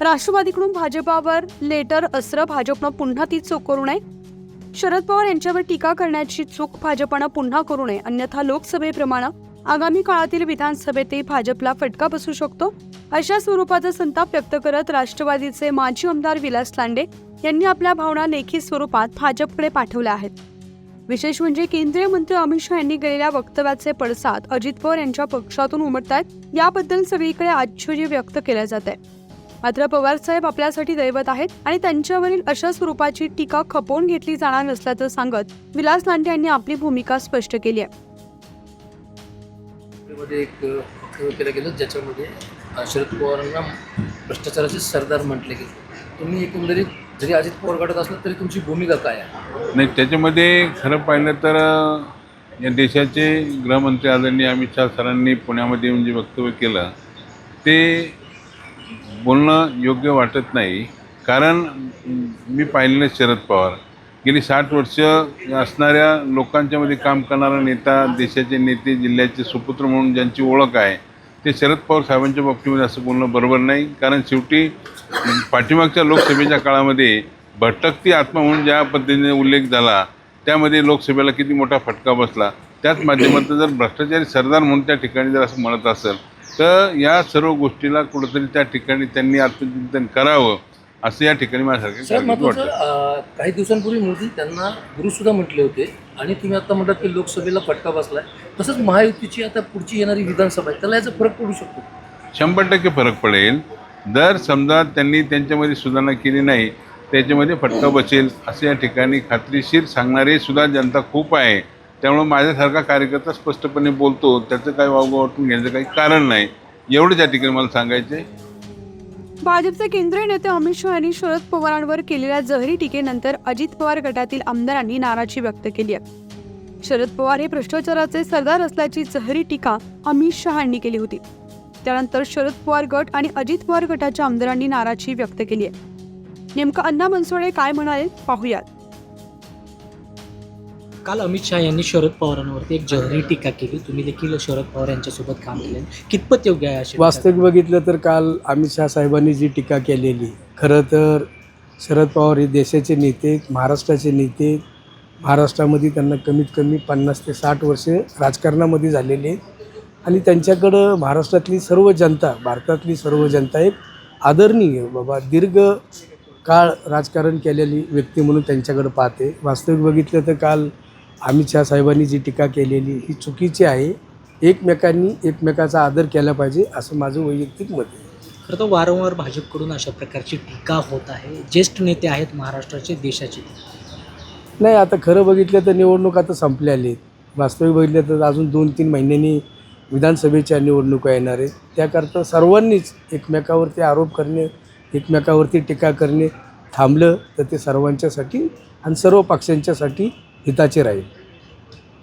राष्ट्रवादीकडून भाजपावर लेटर असरं भाजपनं पुन्हा ती चूक करू नये? शरद पवार यांच्यावर टीका करण्याची चूक भाजपनं पुन्हा करू नये अन्यथा लोकसभेप्रमाणे आगामी काळातील विधानसभेतही भाजपला फटका बसू शकतो? अशा स्वरूपाचा संताप व्यक्त करत राष्ट्रवादीचे माजी आमदार विलास लांडे यांनी आपल्या भावना लेखी स्वरूपात भाजपकडे पाठवल्या आहेत. विशेष म्हणजे केंद्रीय मंत्री अमित शहा यांनी केलेल्या वक्तव्याचे पडसाद अजित पवार यांच्या पक्षातून उमटत आहेत याबद्दल सगळीकडे आश्चर्य व्यक्त केलं जात आहे मात्र पवार साहेब आपल्यासाठी दैवत आहेत आणि त्यांच्यावरील अशा स्वरूपाची टीका खपवून घेतली जाणार नसल्याचं सांगत विलास लांडे यांनी आपली भूमिका स्पष्ट केली आहे. मध्ये एक केलं गेलं ज्याच्यामध्ये शरद पवारांना भ्रष्टाचाराचे सरदार म्हटले गेले. तुम्ही एकंदरीत जरी अजित पवार गटात असलं तरी तुमची भूमिका काय आहे? नाही त्याच्यामध्ये खरं पाहिलं तर या देशाचे गृहमंत्री आदरणीय अमित शहा सरांनी पुण्यामध्ये येऊन जे वक्तव्य केलं ते बोलणं योग्य वाटत नाही. कारण मी पाहिलेलं शरद पवार. गेली साठ वर्ष असणाऱ्या लोकांच्यामध्ये काम करणारा नेता देशाचे नेते जिल्ह्याचे सुपुत्र म्हणून ज्यांची ओळख आहे ते शरद पवार साहेबांच्या बाबतीमध्ये असं बोलणं बरोबर नाही. कारण शेवटी पाठीमागच्या लोकसभेच्या काळामध्ये भटकती आत्मा म्हणून ज्या पद्धतीने उल्लेख झाला त्यामध्ये लोकसभेला किती मोठा फटका बसला त्याच माध्यमातून जर भ्रष्टाचारी सरदार म्हणून त्या ठिकाणी जर असं म्हणत असेल तर या सर्व गोष्टीला कुठंतरी त्या ठिकाणी त्यांनी आत्मचिंतन करावं असं या ठिकाणी माझ्यासारखं वाटतं. काही दिवसांपूर्वी मोदी त्यांना गुरुसुद्धा म्हटले होते आणि तुम्ही आता म्हणतात की लोकसभेला फटका बसलाय. तसंच महायुतीची आता पुढची येणारी विधानसभा आहे त्याला याचा फरक पडू शकतो. शंभर टक्के फरक पडेल. जर समजा त्यांनी त्यांच्यामध्ये सुधारणा केली नाही त्याच्यामध्ये फटका बसेल असं या ठिकाणी खात्रीशीर सांगणारे सुद्धा जनता खूप आहे. त्यामुळं माझ्यासारखा कार्यकर्ता स्पष्टपणे बोलतो. त्याचं काही वावगावटून घेण्याचं काही कारण नाही. एवढंच या ठिकाणी मला सांगायचं आहे. भाजपचे केंद्रीय नेते अमित शहा यांनी शरद पवारांवर केलेल्या जहरी टीकेनंतर अजित पवार गटातील आमदारांनी नाराजी व्यक्त केली आहे. शरद पवार हे भ्रष्टाचाराचे सरदार असल्याची जहरी टीका अमित शहांनी केली होती. त्यानंतर शरद पवार गट आणि अजित पवार गटाच्या आमदारांनी नाराजी व्यक्त केली आहे. नेमकं अण्णा मनसोडे काय म्हणाले पाहूयात. काल अमित शहा यांनी शरद पवारांवरती एक जहरी टीका केली. तुम्ही देखील शरद पवार यांच्यासोबत काम केले. कितपत योग्य आहे अशी वास्तविक बघितलं तर काल अमित शहा साहेबांनी जी टीका केलेली खरं तर शरद पवार हे देशाचे नेते महाराष्ट्राचे नेते महाराष्ट्रामध्ये त्यांना कमीत कमी पन्नास ते साठ वर्षे राजकारणामध्ये झालेले आहेत. आणि त्यांच्याकडं महाराष्ट्रातली सर्व जनता भारतातली सर्व जनता एक आदरणीय बाबा दीर्घ काळ राजकारण केलेली व्यक्ती म्हणून त्यांच्याकडं पाहते. वास्तविक बघितलं तर काल अमित शहा साहेबांनी जी टीका केलेली ही चुकीची आहे. एकमेकांनी एकमेकाचा आदर केला पाहिजे असं माझं वैयक्तिक मत आहे. खरं तर वारंवार भाजपकडून अशा प्रकारची टीका होत आहे. ज्येष्ठ नेते आहेत महाराष्ट्राचे देशाचे. नाही आता खरं बघितलं तर निवडणूक आता संपल्या वास्तविक बघितलं तर अजून दोन तीन महिन्यांनी विधानसभेच्या निवडणुका येणार आहेत. त्याकरता सर्वांनीच एकमेकावरती आरोप करणे एकमेकावरती टीका करणे थांबलं तर ते सर्वांच्यासाठी आणि सर्व पक्षांच्यासाठी हिताचे राहील.